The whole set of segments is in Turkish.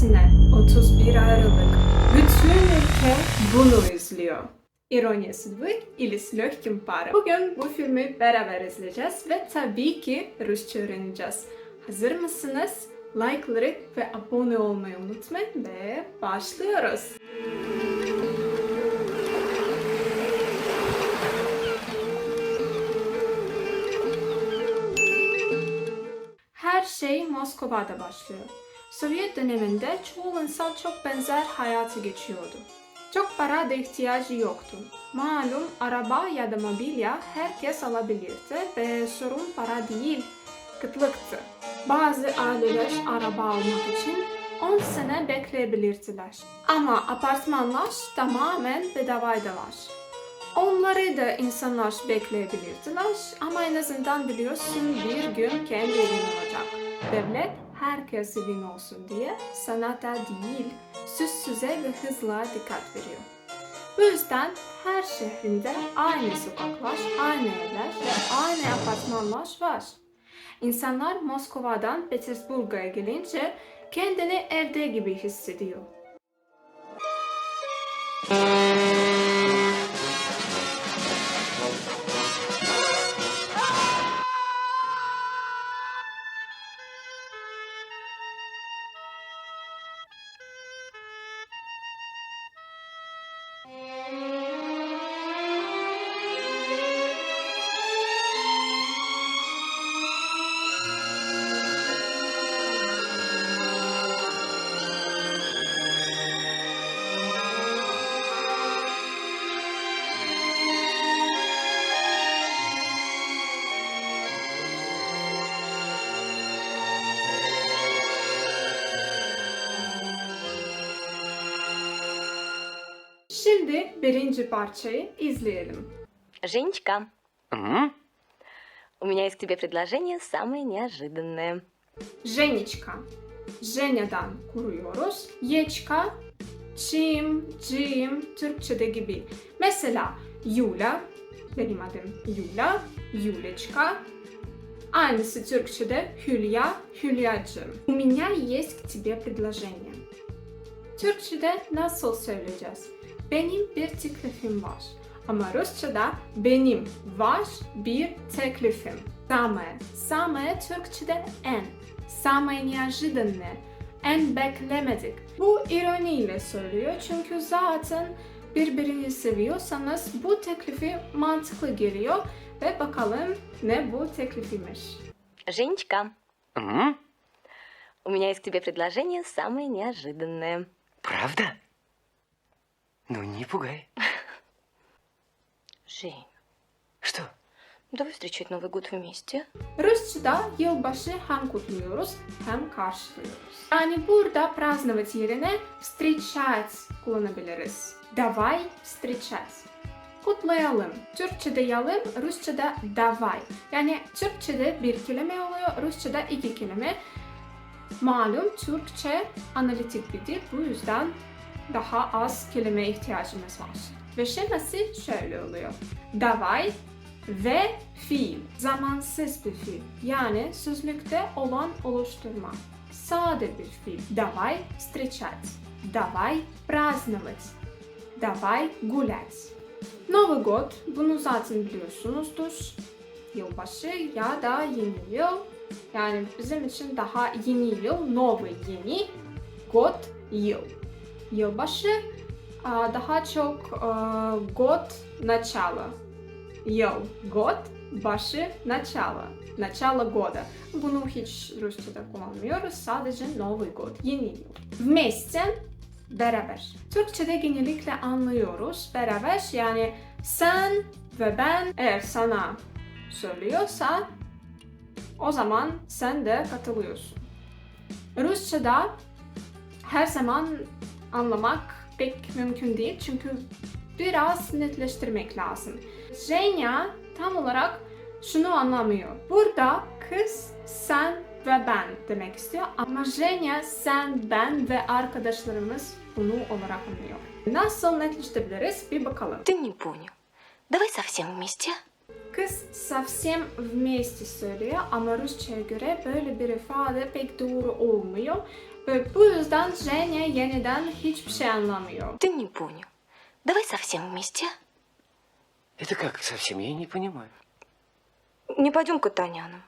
gecesine 31 Aralık bütün ülke bunu izliyor. İronya Судьбы или с легким паром. Bugün bu filmi beraber izleyeceğiz ve tabii ki Rusça öğreneceğiz. Hazır mısınız? Like'ları ve abone olmayı unutmayın ve başlıyoruz. Her şey Moskova'da başlıyor. Sovyet döneminde çoğu insan çok benzer hayatı geçiyordu. Çok para da ihtiyacı yoktu. Malum araba ya da mobilya herkes alabilirdi ve sorun para değil, kıtlıktı. Bazı aileler araba almak için 10 sene bekleyebilirdiler. Ama apartmanlar tamamen bedavaydılar. Onları da insanlar bekleyebilirdiler ama en azından biliyorsun bir gün kendi evin olacak. Devlet herkes evin olsun diye sanata değil, süssüze ve hızla dikkat veriyor. Bu yüzden her şehrinde aynı sokaklar, aynı evler ve aynı apartmanlar var. İnsanlar Moskova'dan Petersburg'a gelince kendini evde gibi hissediyor. Yeah. Birinci parçayı izleyelim. Женечка, М? у меня есть к тебе предложение самое неожиданное. Jeniçka. Jenya'dan kuruyoruz. Yeçka, çim, cim, Türkçe'de gibi. Mesela Yula, benim adım Yula, Yuleçka. Aynısı Türkçe'de Hülya, Hülyacığım. У меня есть к тебе предложение. Türkçe'de nasıl söyleyeceğiz? Benim bir teklifim var. Ama Rusça'da benim var bir teklifim. Самое. Самое Türkçe'de en. Самое неожиданное. En beklemedik. Bu ironiyle söylüyor çünkü zaten birbirini seviyorsanız bu teklifi mantıklı geliyor ve bakalım ne bu teklifiymiş. Женечка, М? у меня есть к тебе предложение самое неожиданное. Правда? Ну, не пугай. Жень, Что? давай встречать Новый год вместе. Rusça'da yılbaşı hem kutluyoruz hem karşılıyoruz. Yani burada праздновать yerine встречать kullanabiliriz. Давай встречать. Kutlayalım. Türkçe'de yalım, Rusça'da davay. Yani Türkçe'de bir kelime oluyor, Rusça'da iki kelime. Malum Türkçe analitik bir dil, bu yüzden daha az kelime ihtiyacımız var. Ve şeması şöyle oluyor. Davay ve fiil. Zamansız bir fiil. Yani sözlükte olan oluşturma. Sade bir fiil. Давай встречать. Давай праздновать. Давай гулять. Новый год. Bunu zaten biliyorsunuzdur. Yılbaşı ya da yeni yıl. Yani bizim için daha yeni yıl. Новый yeni. Год yıl. Yılbaşı aa, daha çok aa, год начало. Yıl, год, başı, начало. Начало года. Bunu hiç Rusça'da kullanmıyoruz. Sadece Новый год, yeni yıl. Вместе, beraber. Türkçe'de genellikle anlıyoruz. Beraber yani sen ve ben eğer sana söylüyorsa o zaman sen de katılıyorsun. Rusça'da her zaman anlamak pek mümkün değil çünkü biraz netleştirmek lazım. Zenya tam olarak şunu anlamıyor. Burada kız, sen ve ben demek istiyor ama Zenya sen, ben ve arkadaşlarımız bunu olarak anlıyor. Nasıl netleştirebiliriz bir bakalım. Ты не понял. Давай совсем вместе. Kız совсем вместе söylüyor ama Rusça'ya göre böyle bir ifade pek doğru olmuyor. Ve bu yüzden Женя yeniden hiçbir şey anlamıyor. Ты не понял. Давай совсем вместе. Это как совсем? Я не понимаю. Не пойдем к Танянам.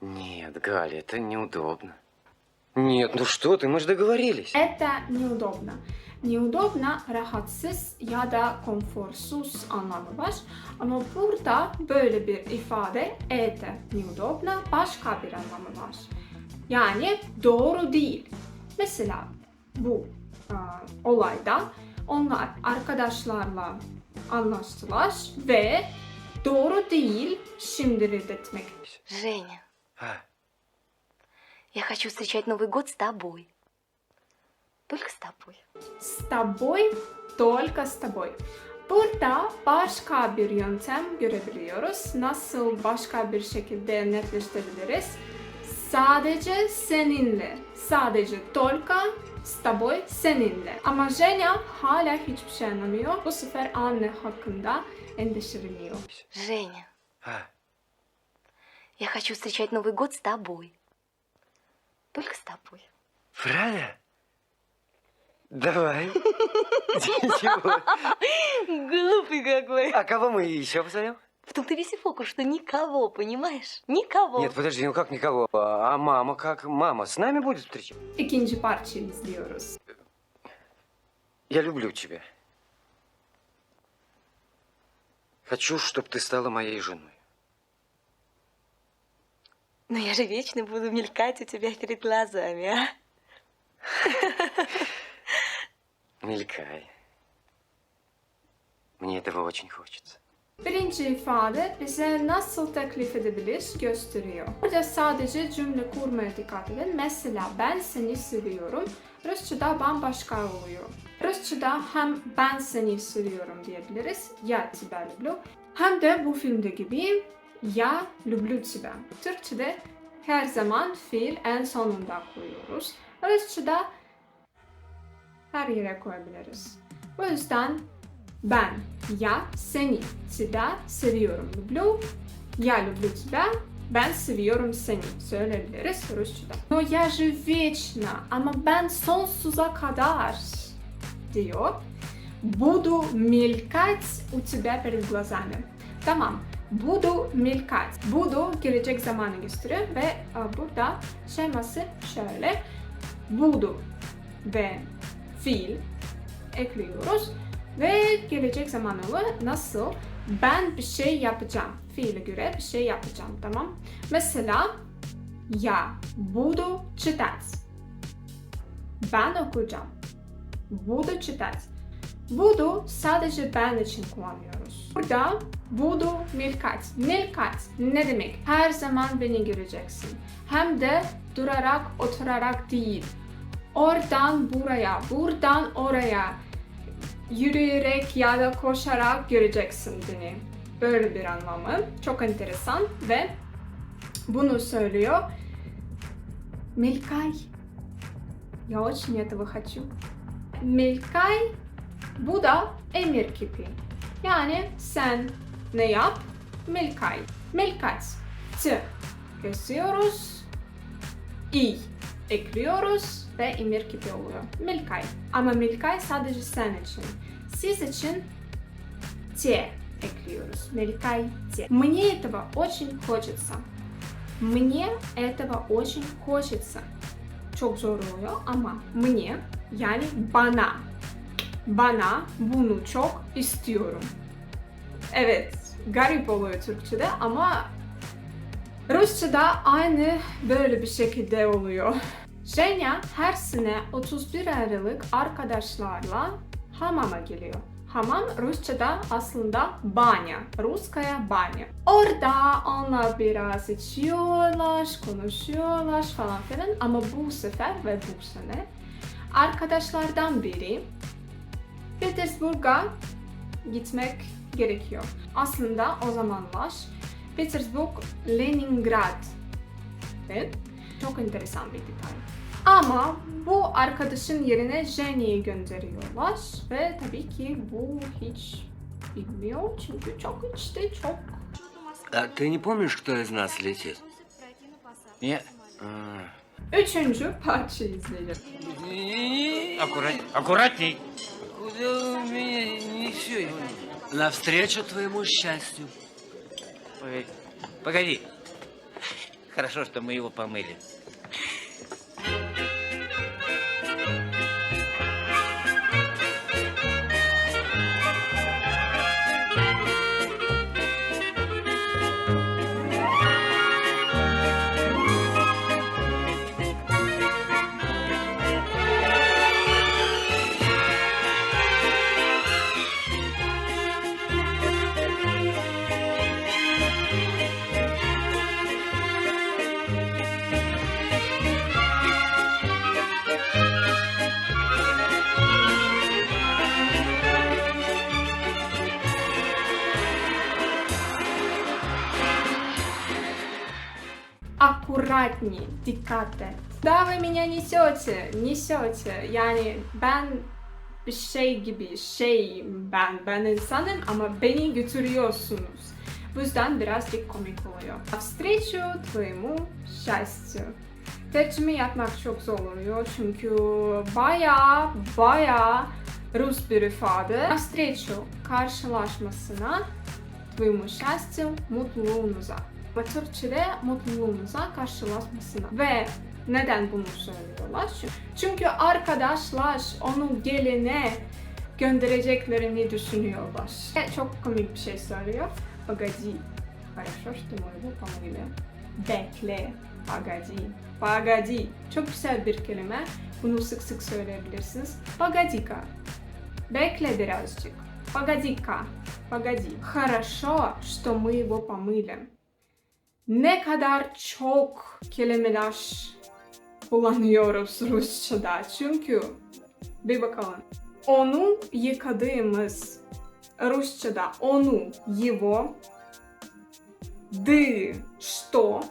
Нет, Галя, это неудобно. Нет, ну что ты, мы же договорились. Это. Neudobna rahatsız ya da konforsuz anlamı var. Ama burada böyle bir ifade это neudobna başka bir anlamı var. Yani doğru değil. Mesela bu e, olayda onlar arkadaşlarla anlaştılar ve doğru değil şimdi reddetmek. Женя, А, я хочу встречать Новый год с тобой. Только с тобой. С тобой, только с тобой. Burada başka bir yöntem görebiliyoruz. Nasıl başka bir şekilde netleştirebiliriz? Sadece seninle. Sadece только с тобой seninle. Ama Женя hala hiçbir şey anlamıyor. Bu sefer anne hakkında endişeleniyor. Женя, а, я хочу встречать Новый год с тобой. Только с тобой. правда? Давай. Глупый какой. А кого мы еще позовем? В том-то весь и фокус, что никого, понимаешь? Никого. Нет, подожди, ну как никого? А а мама как? Мама с нами будет встречать? İkinci parçayı izliyoruz. Я люблю тебя. Хочу, чтобы ты стала моей женой. Но я же вечно буду мелькать у тебя перед глазами, а? Мелькай. Мне этого очень хочется. Birinci ifade bize nasıl teklif edebilir gösteriyor. Burada sadece cümle kurmaya dikkat edin. Mesela ben seni seviyorum. Rusça'da bambaşka oluyor. Rusça'da hem ben seni seviyorum diyebiliriz. Ya тебя люблю. Hem de bu filmde gibi ya люблю тебя. Türkçe'de her zaman fiil en sonunda koyuyoruz. Rusça'da her yere koyabiliriz. Bu yüzden ben, я, seni, тебя seviyorum. Люблю, я люблю тебя, ben seviyorum seni söyleyebiliriz Rusça'da. Но я же вечно, ama ben sonsuza kadar diyor. Буду мелькать у тебя перед глазами. Tamam. Буду мелькать. Буду gelecek zamanı gösteriyor ve e, burada şeması şöyle. Буду ve fiil ekliyoruz. Ve gelecek zamanlı nasıl? Ben bir şey yapacağım. Fiile göre bir şey yapacağım. Tamam. Mesela я буду читать. Ben okuyacağım. Буду читать. Буду sadece ben için kullanıyoruz. Burada буду мелькать. Мелькать ne demek? Her zaman beni göreceksin. Hem de durarak, oturarak değil. Oradan buraya, buradan oraya yürüyerek ya da koşarak göreceksin beni. Böyle bir anlamı. Çok enteresan ve bunu söylüyor. Мелькай. Я очень этого хочу. Мелькай bu da emir kipi. Yani sen ne yap? Мелькай. Мелькать. T kesiyoruz. i ekliyoruz ve emir kipi oluyor. Мелькай. Ama мелькай sadece sen için. Siz için те ekliyoruz. Мелькай те. Мне этого очень хочется. Мне этого очень хочется. Çok zor oluyor ama мне yani bana bana bunu çok istiyorum. Evet, garip oluyor Türkçe'de ama Rusça'da aynı böyle bir şekilde oluyor. Jenya her sene 31 Aralık arkadaşlarla hamama geliyor. Hamam Rusça'da aslında banya, Ruskaya banya. Orada onlar biraz içiyorlar, konuşuyorlar falan filan ama bu sefer ve bu sene arkadaşlardan biri Petersburg'a gitmek gerekiyor. Aslında o zamanlar Petersburg Leningrad. Evet, çok enteresan bir detay. Ama bu arkadaşın yerine Jenny'yi gönderiyorlar ve tabii ki bu hiç bilmiyor çünkü çok içti, çok А ты не помнишь, кто из нас летит? Нет. А, Üçüncü parçayı izleyelim. Аккурат... Аккуратней. Куда вы меня несете? Навстречу твоему счастью. Погоди. Хорошо, что мы его помыли. Аккуратнее, dikkat et. Да вы меня несете, несете. Yani ben bir şey gibi, şey ben, ben insanım ama beni götürüyorsunuz. Bu yüzden birazcık komik oluyor. Навстречу твоему счастью. Tercüme yapmak çok zor oluyor çünkü baya baya Rus bir ifade. Навстречу karşılaşmasına твоему счастью, mutluluğunuza. Ama Türkçe'de mutluluğunuza karşılaşmasına. Ve neden bunu söylüyorlar? Çünkü- Çünkü arkadaşlar onu gelene göndereceklerini düşünüyorlar. Ve çok komik bir şey söylüyor. Pогоди. Хорошо, что мы его помыли. Bekle. Pогоди. Pогоди. Çok güzel bir kelime. Bunu sık sık söyleyebilirsiniz. Pогоди-ка. Bekle birazcık. Pогоди-ка. Pогоди. Хорошо, что мы его помыли. Ne kadar çok kelimeler kullanıyoruz Rusça'da. Çünkü bir bakalım. Onu yıkadığımız Rusça'da onu его ды что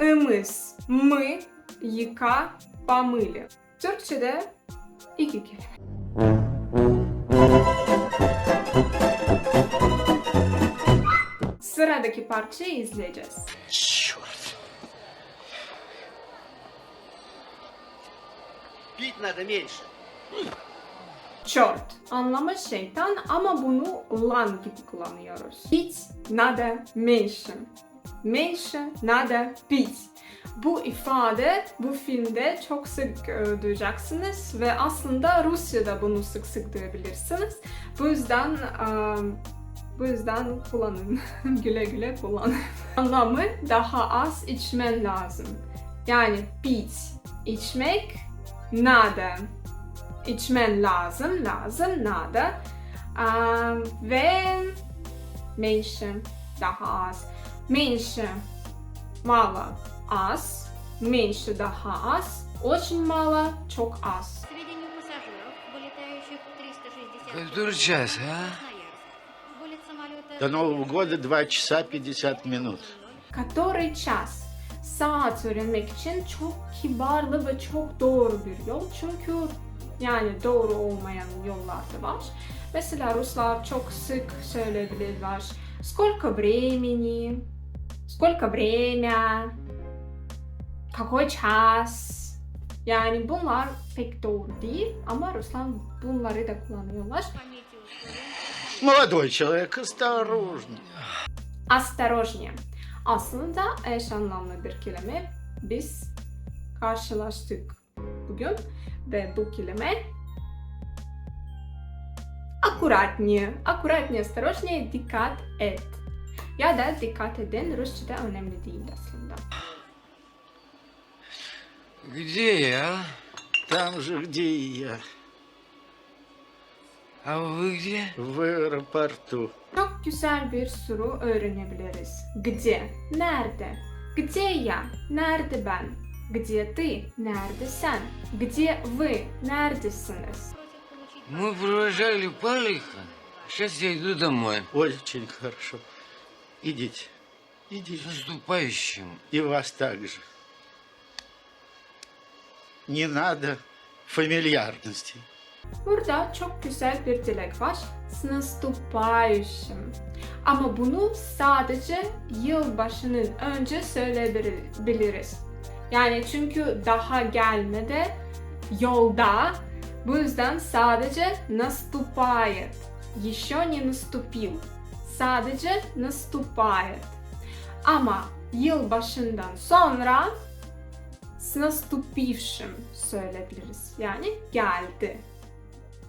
ımız мы yıka помыли. Türkçe'de iki kelime. Sıradaki parçayı izleyeceğiz. Черт. Пить надо меньше. Short anlamı şeytan ama bunu lan gibi kullanıyoruz. Пить надо меньше. Меньше надо пить. Bu ifade bu filmde çok sık e, duyacaksınız ve aslında Rusya'da bunu sık sık duyabilirsiniz. Bu yüzden e, bu yüzden kullanın. güle güle kullanın. Anlamı daha az içmen lazım. Yani pить içmek, надо içmen lazım, lazım, nada. Am, ve mention, daha az. Mention, mало, az. Mention, daha az. Очень мало, çok az. Сведения пассажиров, вылетающих 360 Который час, а? Красноярск. Вылет самолета... До Нового года 2 часа 50 минут. Который час? Saat öğrenmek için çok kibarlı ve çok doğru bir yol. Çünkü yani doğru olmayan yollar da var. Mesela Ruslar çok sık söyleyebilirler. Сколько времени? Сколько время? Какой час? Yani bunlar pek doğru değil ama Ruslar bunları da kullanıyorlar. Молодой человек, осторожно. Осторожнее. Aslında eş anlamlı bir kelime. Biz karşılaştık bugün ve bu kelime akkuratnее. Akkuratnее, осторожнее, dikkat et. Ya da dikkat edin Rusça'da önemli değil aslında. Где я? Там же, где и я. А вы где? В аэропорту. Çok güzel bir soru öğrenebiliriz. Где? Nerede? Где я? Nerede ben? Где ты? Nerede sen? Где вы? Neredesiniz? Мы провожали Палиха. Сейчас я иду домой. Очень хорошо. Идите. С Идите. наступающим. И вас также. Не надо фамильярностей. Burada çok güzel bir dilek var. С наступающим. Ama bunu sadece yılbaşının önce söyleyebiliriz. Yani çünkü daha gelmedi yolda. Bu yüzden sadece наступает. Еще не наступил. Sadece наступает. Ama yıl başından sonra с наступившим söyleyebiliriz. Yani geldi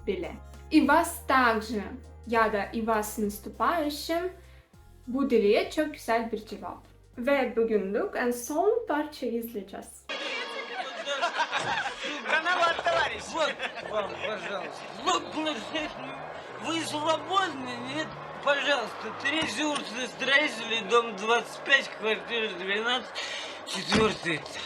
bile. И вас также ya da и вас наступающим bu diliye çok güzel bir cevap. Ve bugünlük en son parça izleyeceğiz. Вот вам, пожалуйста. Вот, блин, Вы свободны? Нет, пожалуйста. Третий улица строителей, дом 25, квартира 12, четвертый этаж.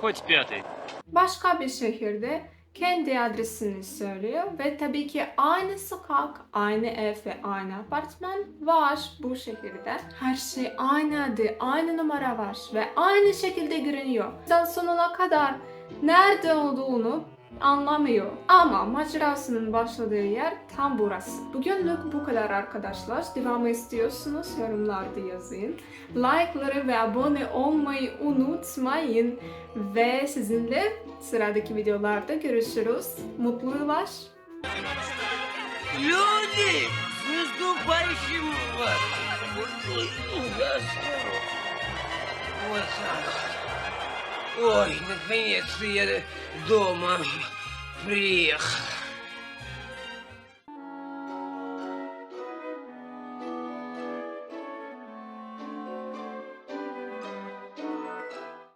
Хоть пятый. Başka bir şehirde kendi adresini söylüyor ve tabii ki aynı sokak, aynı ev ve aynı apartman var bu şehirde. Her şey aynı adı, aynı numara var ve aynı şekilde görünüyor. Sen sonuna kadar nerede olduğunu anlamıyor. Ama macerasının başladığı yer tam burası. Bugünlük bu kadar arkadaşlar. Devamı istiyorsunuz yorumlarda yazın. Like'ları ve abone olmayı unutmayın. Ve sizinle sıradaki videolarda görüşürüz. Mutlu yıllar. Люди, с наступающим вас! Ой, ужасно. Ой, наконец-то я дома приехал.